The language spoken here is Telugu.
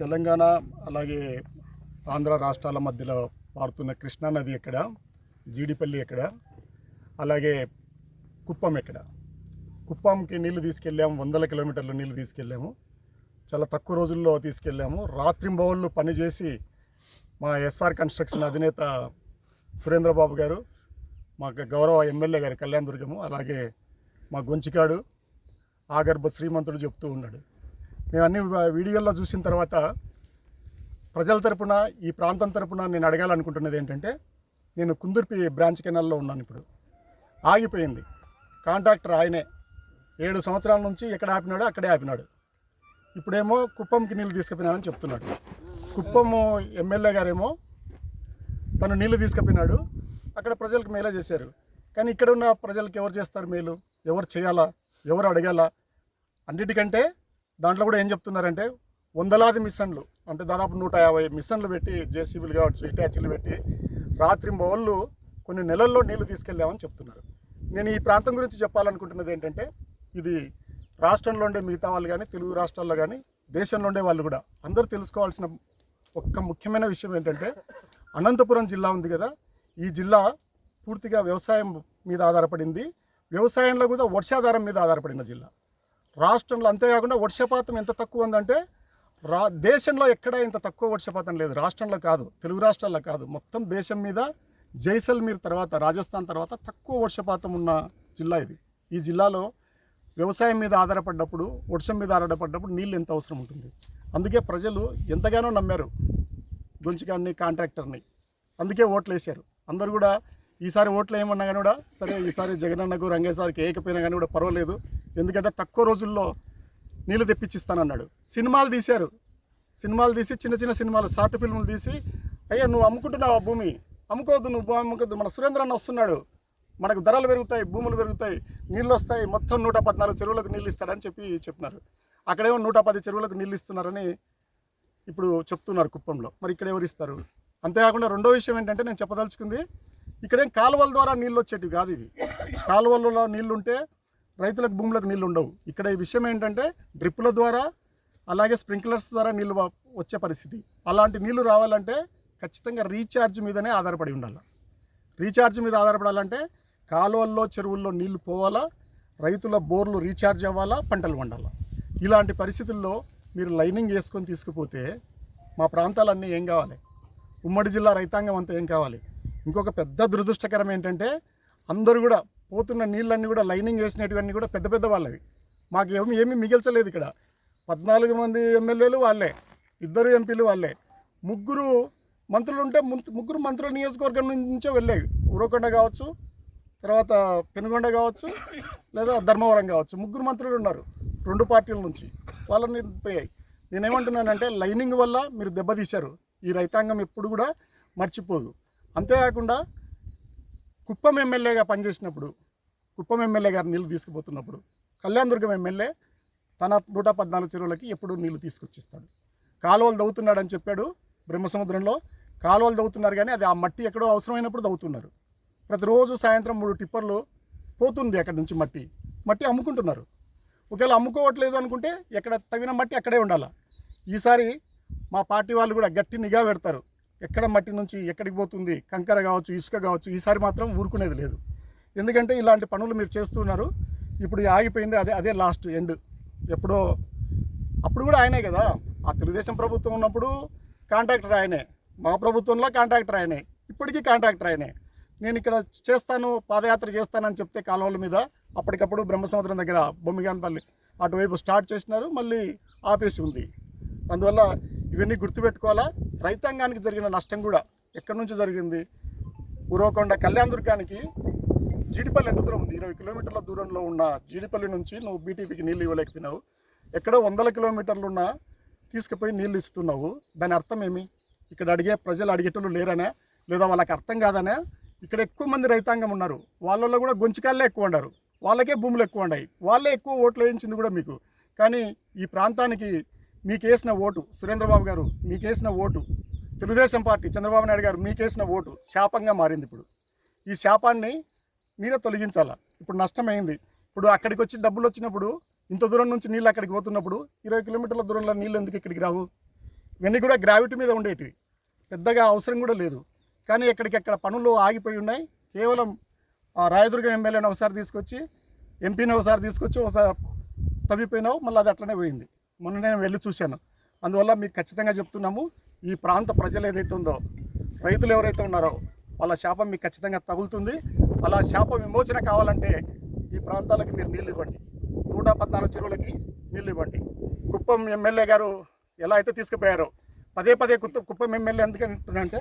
తెలంగాణ అలాగే ఆంధ్ర రాష్ట్రాల మధ్యలో పారుతున్న కృష్ణా నది ఎక్కడ? జీడిపల్లి ఎక్కడ? అలాగే కుప్పం ఎక్కడ? కుప్పంకి నీళ్ళు తీసుకెళ్ళాము వందల కిలోమీటర్ల నీళ్ళు తీసుకెళ్ళాము. చాలా తక్కువ రోజుల్లో తీసుకెళ్ళాము. రాత్రింబవళ్ళు పనిచేసి మా ఎస్ఆర్ కన్స్ట్రక్షన్ అధినేత సురేంద్రబాబు గారు మా గౌరవ ఎమ్మెల్యే గారు కళ్యాణ్ దుర్గము అలాగే మా గొంచికాడు ఆగర్భ శ్రీమంతుడు చెప్తూ ఉన్నాడు. మేము అన్ని వీడియోల్లో చూసిన తర్వాత ప్రజల తరపున ఈ ప్రాంతం తరపున నేను అడగాలనుకుంటున్నది ఏంటంటే నేను కుందుర్పి బ్రాంచ్ కెనాల్లో ఉన్నాను ఇప్పుడు. ఆగిపోయింది. కాంట్రాక్టర్ ఆయనే. ఏడు సంవత్సరాల నుంచి ఎక్కడ ఆపినాడో అక్కడే ఆపినాడు. ఇప్పుడేమో కుప్పంకి నీళ్ళు తీసుకుపోయినానని చెప్తున్నాడు. కుప్పము ఎమ్మెల్యే గారేమో తను నీళ్ళు తీసుకుపోయినాడు అక్కడ ప్రజలకు మేలే చేశారు. కానీ ఇక్కడ ఉన్న ప్రజలకు ఎవరు చేస్తారు మేలు? ఎవరు చేయాలా? ఎవరు అడగాల? అన్నిటికంటే దాంట్లో కూడా ఏం చెప్తున్నారంటే వందలాది మిషన్లు అంటే దాదాపు నూట యాభై మిషన్లు పెట్టి జేసీబీలు కావచ్చు ఇటాచీలు పెట్టి రాత్రి బౌళ్ళు కొన్ని నెలల్లో నీళ్ళు తీసుకెళ్ళామని చెప్తున్నారు. నేను ఈ ప్రాంతం గురించి చెప్పాలనుకుంటున్నది ఏంటంటే ఇది రాష్ట్రంలో ఉండే మిగతా వాళ్ళు కానీ తెలుగు రాష్ట్రాల్లో కానీ దేశంలో ఉండే వాళ్ళు కూడా అందరూ తెలుసుకోవాల్సిన ఒక్క ముఖ్యమైన విషయం ఏంటంటే అనంతపురం జిల్లా ఉంది కదా ఈ జిల్లా పూర్తిగా వ్యవసాయం మీద ఆధారపడింది. వ్యవసాయంలో కూడా వర్షాధారం మీద ఆధారపడిన జిల్లా. రాష్ట్రంలో అంతేకాకుండా వర్షపాతం ఎంత తక్కువ ఉందంటే రా దేశంలో ఎక్కడ ఇంత తక్కువ వర్షపాతం లేదు. రాష్ట్రంలో కాదు తెలుగు రాష్ట్రాల్లో కాదు. మొత్తం దేశం మీద జైసల్మీర్ తర్వాత రాజస్థాన్ తర్వాత తక్కువ వర్షపాతం ఉన్న జిల్లా ఇది. ఈ జిల్లాలో వ్యవసాయం మీద ఆధారపడ్డప్పుడు వర్షం మీద ఆధారపడ్డప్పుడు నీళ్ళు ఎంత అవసరం ఉంటుంది? అందుకే ప్రజలు ఎంతగానో నమ్మారు గొంచికాన్ని కాంట్రాక్టర్ని. అందుకే ఓట్లు వేశారు. అందరు కూడా ఈసారి ఓట్లు వేయమన్నా కానీ కూడా సరే ఈసారి జగనన్నకు రంగయ్య సార్కి ఏకపోయినా కానీ కూడా పర్వాలేదు. ఎందుకంటే తక్కువ రోజుల్లో నీళ్ళు తెప్పించిస్తానన్నాడు. సినిమాలు తీశారు. సినిమాలు తీసి చిన్న చిన్న సినిమాలు షార్ట్ ఫిల్ములు తీసి అయ్యా నువ్వు అమ్ముకుంటున్నావు ఆ భూమి? అమ్ముకోవద్దు నువ్వు భూమి మన సురేంద్ర అన్న వస్తున్నాడు. మనకు ధరలు పెరుగుతాయి భూములు పెరుగుతాయి నీళ్ళు వస్తాయి మొత్తం నూట పద్నాలుగు చెరువులకు నీళ్ళు ఇస్తాడని చెప్పి చెప్తున్నారు అక్కడేమో నూట పది చెరువులకు నీళ్ళు ఇస్తున్నారని ఇప్పుడు చెప్తున్నారు కుప్పంలో. మరి ఇక్కడ ఎవరు ఇస్తారు? అంతేకాకుండా రెండో విషయం ఏంటంటే నేను చెప్పదలుచుకుంది ఇక్కడేం కాలువల ద్వారా నీళ్ళు వచ్చేటివి కాదు ఇవి. కాలువలలో నీళ్ళు ఉంటే రైతులకు భూములకు నీళ్ళు ఉండవు. ఇక్కడ ఈ విషయం ఏంటంటే డ్రిప్పుల ద్వారా అలాగే స్ప్రింక్లర్స్ ద్వారా నీళ్ళు వచ్చే పరిస్థితి. అలాంటి నీళ్ళు రావాలంటే ఖచ్చితంగా రీఛార్జ్ మీదనే ఆధారపడి ఉండాలి. రీఛార్జ్ మీద ఆధారపడాలంటే కాలువల్లో చెరువుల్లో నీళ్ళు పోవాలా రైతుల బోర్లు రీఛార్జ్ అవ్వాలా పంటలు పండాలా. ఇలాంటి పరిస్థితుల్లో మీరు లైనింగ్ వేసుకొని తీసుకుపోతే మా ప్రాంతాలన్నీ ఏం కావాలి? ఉమ్మడి జిల్లా రైతాంగం అంతా ఏం కావాలి? ఇంకొక పెద్ద దురదృష్టకరం ఏంటంటే అందరూ కూడా పోతున్న నీళ్ళన్నీ కూడా లైనింగ్ వేసినటువన్నీ కూడా పెద్ద పెద్ద వాళ్ళవి. మాకు ఏమి ఏమీ మిగిల్చలేదు ఇక్కడ. పద్నాలుగు మంది ఎమ్మెల్యేలు వాళ్ళే. ఇద్దరు ఎంపీలు వాళ్ళే. ముగ్గురు మంత్రులు ఉంటే ముగ్గురు మంత్రుల నియోజకవర్గం నుంచే వెళ్ళేవి. ఊరకొండ కావచ్చు తర్వాత పెనుగొండ కావచ్చు లేదా ధర్మవరం కావచ్చు. ముగ్గురు మంత్రులు ఉన్నారు రెండు పార్టీల నుంచి. వాళ్ళని పోయాయి. నేనేమంటున్నానంటే లైనింగ్ వల్ల మీరు దెబ్బతీశారు. ఈ రైతాంగం ఎప్పుడు కూడా మర్చిపోదు. అంతేకాకుండా కుప్పం ఎమ్మెల్యేగా పనిచేసినప్పుడు కుప్పం ఎమ్మెల్యే గారు నీళ్ళు తీసుకుపోతున్నప్పుడు కళ్యాణదుర్గం ఎమ్మెల్యే తన నూట పద్నాలుగు చెరువులకి ఎప్పుడు నీళ్ళు తీసుకొచ్చిస్తాడు. కాలువలు దవ్వుతున్నాడని చెప్పాడు బ్రహ్మసముద్రంలో. కాలువలు దవ్వుతున్నారు కానీ అది ఆ మట్టి ఎక్కడో అవసరమైనప్పుడు దవ్వుతున్నారు. ప్రతిరోజు సాయంత్రం మూడు టిప్పర్లు పోతుంది అక్కడి నుంచి మట్టి. మట్టి అమ్ముకుంటున్నారు. ఒకవేళ అమ్ముకోవట్లేదు అనుకుంటే ఎక్కడ తగిన మట్టి అక్కడే ఉండాలి? ఈసారి మా పార్టీ వాళ్ళు కూడా గట్టి నిఘా పెడతారు. ఎక్కడ మట్టి నుంచి ఎక్కడికి పోతుంది? కంకర కావచ్చు ఇసుక కావచ్చు ఈసారి మాత్రం ఊరుకునేది లేదు. ఎందుకంటే ఇలాంటి పనులు మీరు చేస్తున్నారు. ఇప్పుడు ఆగిపోయింది అదే అదే లాస్ట్ ఎండ్ ఎప్పుడో అప్పుడు కూడా ఆయనే కదా. ఆ తెలుగుదేశం ప్రభుత్వం ఉన్నప్పుడు కాంట్రాక్టర్ ఆయనే. మా ప్రభుత్వంలో కాంట్రాక్టర్ ఆయనే. ఇప్పటికీ కాంట్రాక్టర్ ఆయనే. నేను ఇక్కడ చేస్తాను పాదయాత్ర చేస్తానని చెప్తే కాలువల మీద అప్పటికప్పుడు బ్రహ్మసముద్రం దగ్గర బొమ్మిగానపల్లి అటువైపు స్టార్ట్ చేసినారు మళ్ళీ ఆపేసి ఉంది. అందువల్ల ఇవన్నీ గుర్తుపెట్టుకోవాలా? రైతాంగానికి జరిగిన నష్టం కూడా ఎక్కడి నుంచి జరిగింది? ఉరవకొండ కళ్యాణ్ దుర్గానికి జీడిపల్లి ఎంత దూరం ఉంది? ఇరవై కిలోమీటర్ల దూరంలో ఉన్న జీడిపల్లి నుంచి నువ్వు బీటీపీకి నీళ్ళు ఇవ్వలేకపోయినావు. ఎక్కడో వందల కిలోమీటర్లు ఉన్న తీసుకుపోయి నీళ్ళు ఇస్తున్నావు. దాని అర్థం ఏమి? ఇక్కడ అడిగే ప్రజలు అడిగేటోళ్ళు లేరనే? లేదా వాళ్ళకి అర్థం కాదనే? ఇక్కడ ఎక్కువ మంది రైతాంగం ఉన్నారు. వాళ్ళల్లో కూడా గొంచికాళ్ళే ఎక్కువ ఉండరు. వాళ్ళకే భూములు ఎక్కువ ఉన్నాయి. వాళ్ళే ఎక్కువ ఓట్లు వేయించింది కూడా మీకు. కానీ ఈ ప్రాంతానికి మీకేసిన ఓటు సురేంద్రబాబు గారు మీకేసిన ఓటు తెలుగుదేశం పార్టీ చంద్రబాబు నాయుడు గారు మీకేసిన ఓటు శాపంగా మారింది ఇప్పుడు. ఈ శాపాన్ని మీరే తొలగించాలా? ఇప్పుడు నష్టమైంది. ఇప్పుడు అక్కడికి వచ్చి డబ్బులు వచ్చినప్పుడు ఇంత దూరం నుంచి నీళ్ళు అక్కడికి పోతున్నప్పుడు ఇరవై కిలోమీటర్ల దూరంలో నీళ్ళు ఎందుకు ఇక్కడికి రావు? ఇవన్నీ కూడా గ్రావిటీ మీద ఉండేటివి. పెద్దగా అవసరం కూడా లేదు. కానీ ఎక్కడికెక్కడ పనులు ఆగిపోయి ఉన్నాయి. కేవలం ఆ రాయదుర్గం ఎమ్మెల్యేని ఒకసారి తీసుకొచ్చి ఎంపీని ఒకసారి తీసుకొచ్చి ఒకసారి తవ్విపోయినావు మళ్ళీ అది అట్లనే పోయింది. మొన్న నేను వెళ్ళి చూశాను. అందువల్ల మీకు ఖచ్చితంగా చెప్తున్నాము ఈ ప్రాంత ప్రజలు ఏదైతే ఉందో రైతులు ఎవరైతే ఉన్నారో వాళ్ళ శాపం మీకు ఖచ్చితంగా తగులుతుంది. అలా శాప విమోచన కావాలంటే ఈ ప్రాంతాలకు మీరు నీళ్ళు ఇవ్వండి. నూట పద్నాలుగు చెరువులకి నీళ్ళు ఇవ్వండి. కుప్పం ఎమ్మెల్యే గారు ఎలా అయితే తీసుకుపోయారో పదే పదే కుప్ప కుప్పం ఎమ్మెల్యే ఎందుకంటే